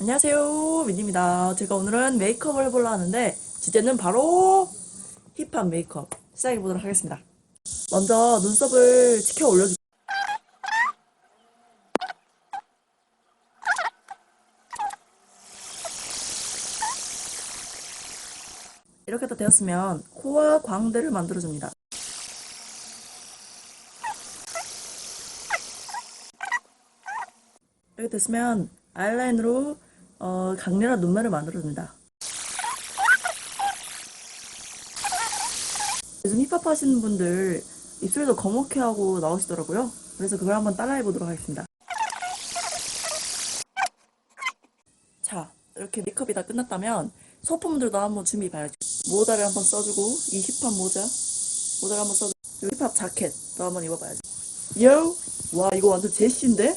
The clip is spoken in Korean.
안녕하세요. 민입니다. 제가 오늘은 메이크업을 해보려 하는데 주제는 바로 힙합 메이크업 시작해 보도록 하겠습니다. 먼저 눈썹을 치켜 올려주 이렇게 다 되었으면 코와 광대를 만들어줍니다. 이렇게 됐으면 아이라인으로 어, 강렬한 눈매를 만들어줍니다. 요즘 힙합 하시는 분들 입술도 검게 하고 나오시더라고요. 그래서 그걸 한번 따라해 보도록 하겠습니다. 자, 이렇게 메이크업이 다 끝났다면 소품들도 한번 준비해 봐야죠. 모자를 한번 써주고 이 힙합 모자, 모자를 한번 써주고 이 힙합 자켓도 한번 입어봐야죠. 요! 와, 이거 완전 제시인데?